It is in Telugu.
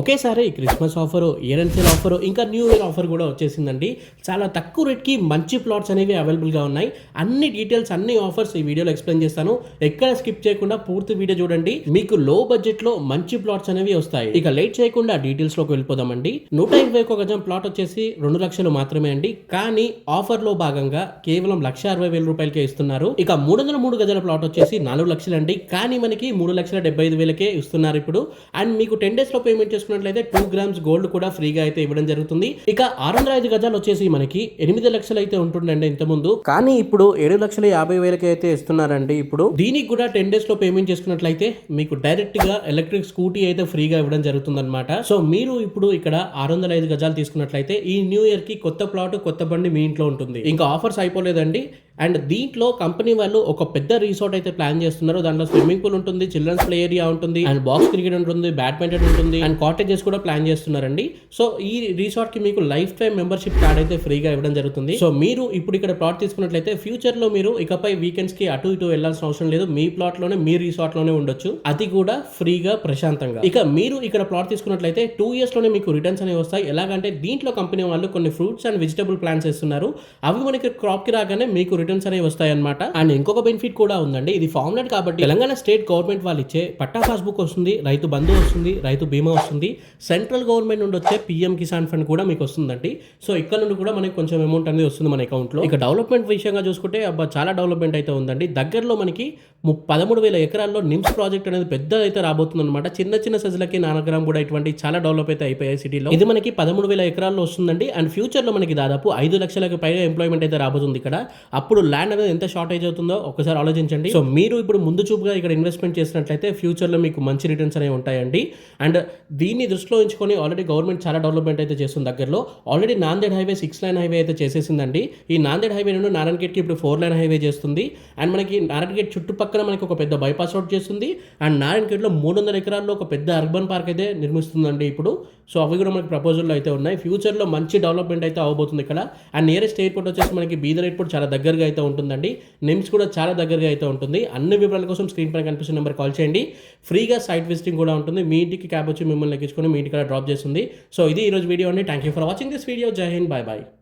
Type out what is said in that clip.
ఒకేసారి Christmas offer year sale offer ఇంకా న్యూ ఇయర్ ఆఫర్ కూడా వచ్చేసిందండి. చాలా తక్కువ రేట్కి మంచి ప్లాట్స్ అనేవి అవైలబుల్గా ఉన్నాయి. అన్ని డీటెయిల్స్ అన్ని ఆఫర్స్ ఈ వీడియోలో ఎక్స్ప్లెయిన్ చేస్తాను. ఎక్కడ స్కిప్ చేయకుండా పూర్తి వీడియో చూడండి. మీకు లో బడ్జెట్లో మంచి ప్లాట్స్ అనేవి వస్తాయి. ఇక లేట్ చేయకుండా డీటెయిల్స్లోకి వెళ్ళిపోదామండి. నూట ఇరవై ఒక గజం ప్లాట్ వచ్చేసి రెండు లక్షలు మాత్రమే అండి. కానీ ఆఫర్లో భాగంగా కేవలం లక్ష అరవై వేల రూపాయలకే ఇస్తున్నారు. ఇక మూడు వందల మూడు గజాల ప్లాట్ వచ్చేసి నాలుగు లక్షలు అండి కానీ మనకి మూడు లక్షల డెబ్బై ఐదు వేలకే ఇస్తున్నారు ఇప్పుడు. అండ్ మీకు టెన్ డేస్లో పేమెంట్ చేసుకున్నట్లయితే టూ గ్రామ్స్ గోల్డ్ కూడా ఫ్రీగా అయితే ఇవ్వడం జరుగుతుంది. ఇక ఆరు వందల ఐదు గజాలు వచ్చేసి మనకి ఎనిమిది లక్షలు అయితే ఉంటుందండి ఇంత ముందు కానీ ఇప్పుడు ఏడు లక్షల యాభై వేలకి అయితే ఇస్తున్నారండి ఇప్పుడు. దీనికి కూడా టెన్ డేస్లో పేమెంట్ చేసుకున్నట్లయితే మీకు డైరెక్ట్గా ఎలక్ట్రిక్ స్కూటీ అయితే ఫ్రీగా ఇవ్వడం జరుగుతుంది అనమాట సో మీరు ఇప్పుడు ఇక్కడ ఆరు వందల ఐదు గజాలు తీసుకున్నట్లయితే ఈ న్యూ ఇయర్కి కొత్త ప్లాట్ కొత్త బండి మీ ఇంట్లో ఉంటుంది. ఇంకా ఆఫర్స్ అయిపోలేదండి. అండ్ దీంట్లో కంపెనీ వాళ్ళు ఒక పెద్ద రిసార్ట్ అయితే ప్లాన్ చేస్తున్నారు. దాంట్లో స్విమ్మింగ్ పూల్ ఉంటుంది చిల్డ్రన్స్ ప్లే ఏరియా ఉంటుంది అండ్ బాక్స్ క్రికెట్ ఉంటుంది బ్యాడ్మింటన్ ఉంటుంది అండ్ కాటేజెస్ కూడా ప్లాన్ చేస్తున్నారండి. సో ఈ రిసార్ట్కి మీకు లైఫ్ టైం మెంబర్షిప్ కార్డ్ అయితే ఫ్రీగా ఇవ్వడం జరుగుతుంది. సో మీరు ఇప్పుడు ఇక్కడ ప్లాట్ తీసుకున్నట్లయితే ఫ్యూచర్లో మీరు ఇకపై వీకెండ్స్కి అటు ఇటు వెళ్ళాల్సిన అవసరం లేదు. మీ ప్లాట్లోనే మీ రిసార్ట్లోనే ఉండొచ్చు. అది కూడా ఫ్రీగా ప్రశాంతంగా. ఇక మీరు ఇక్కడ ప్లాట్ తీసుకున్నట్లయితే టూ ఇయర్స్లోనే మీకు రిటర్న్స్ అనేవి వస్తాయి. ఎలాగంటే దీంట్లో కంపెనీ వాళ్ళు కొన్ని ఫ్రూట్స్ అండ్ వెజిటబుల్ ప్లాన్స్ ఇస్తున్నారు అవి మనకి క్రాప్కి రాగానే మీకు రిటర్న్స్ అనేవి వస్తాయి అనమాట అండ్ ఇంకొక బెనిఫిట్ కూడా ఉందండి. ఇది ఫార్మ్లెట్ కాబట్టి తెలంగాణ స్టేట్ గవర్నమెంట్ వాళ్ళు ఇచ్చే పట్టా పాస్బుక్ వస్తుంది రైతు బంధు వస్తుంది రైతు బీమా వస్తుంది. సెంట్రల్ గవర్నమెంట్ నుండి వచ్చే పిఎం కిసాన్ ఫండ్ కూడా మీకు వస్తుందండి. సో ఇక్కడ నుండి కూడా మనకి కొంచెం అమౌంట్ అనేది వస్తుంది మన అకౌంట్లో ఇక డెవలప్మెంట్ విషయంగా చూసుకుంటే అబ్బా చాలా డెవలప్మెంట్ అయితే ఉందండి. దగ్గరలో మనకి ము- పదమూడు వేల ఎకరాల్లో నిమ్స్ ప్రాజెక్ట్ అనేది పెద్ద అయితే రాబోతుంది అనమాట చిన్న చిన్న సజ్జలకి నానగ్రామ్ కూడా ఇటువంటి చాలా డెవలప్ అయితే అయిపోయాయి సిటీలో. ఇది మనకి పదమూడు వేల ఎకరాల్లో వస్తుందండి. అండ్ ఫ్యూచర్లో మనకి దాదాపు ఐదు లక్షలకు పైగా ఎంప్లాయ్మెంట్ అయితే రాబోతుంది ఇక్కడ. అప్పుడు ల్యాండ్ అనేది ఎంత షార్టేజ్ అవుతుందో ఒకసారి ఆలోచించండి. సో మీరు ఇప్పుడు ముందు చూపుగా ఇక్కడ ఇన్వెస్ట్మెంట్ చేసినట్లయితే ఫ్యూచర్లో మీకు మంచి రిటర్న్స్ అనేవి ఉంటాయండి. అండ్ దీన్ని దృష్టిలో ఉంచుకొని ఆల్రెడీ గవర్నమెంట్ చాలా డెవలప్మెంట్ అయితే చేస్తుంది దగ్గరలో. Already Nanded highway six lane highway అయితే చేసేసిందండి. ఈ నాందేడ్ హైవే నుండి నారాయణగేట్కి ఇప్పుడు ఫోర్ లైన్ హైవే చేస్తుంది. అండ్ మనకి నారాయణగేట్ చుట్టుపక్కల మనకి ఒక పెద్ద బైపాస్ రోడ్ చేస్తుంది. అండ్ నారాయణగేట్లో మూడు వందల ఎకరాల్లో ఒక పెద్ద అర్బన్ పార్క్ అయితే నిర్మిస్తుందండి ఇప్పుడు. సో అవి కూడా మనకి ప్రపోజల్లో అయితే ఉన్నాయి. ఫ్యూచర్లో మంచి డెవలప్మెంట్ అయితే అవబోతుంది ఇక్కడ. అండ్ నియరెస్ట్ ఎయిర్పోర్ట్ వచ్చేసి మనకి బీదర్ ఎయిర్పోర్ట్ చాలా దగ్గరగా దగ్గరగా అయితే ఉంటుందండి. నిమ్స్ కూడా చాలా దగ్గరగా అయితే ఉంటుంది. అన్ని వివరాల కోసం స్క్రీన్ పైన కనిపిస్తున్న నెంబర్ కాల్ చేయండి. ఫ్రీగా సైట్ విజిటింగ్ కూడా ఉంటుంది. మీ ఇంటికి క్యాబ్ వచ్చి మిమ్మల్ని ఎక్కించుకొని మీ ఇంటికి డ్రాప్ చేస్తుంది. సో ఇది ఈరోజు వీడియో అండి. Thank you for watching this video Jai Hind bye bye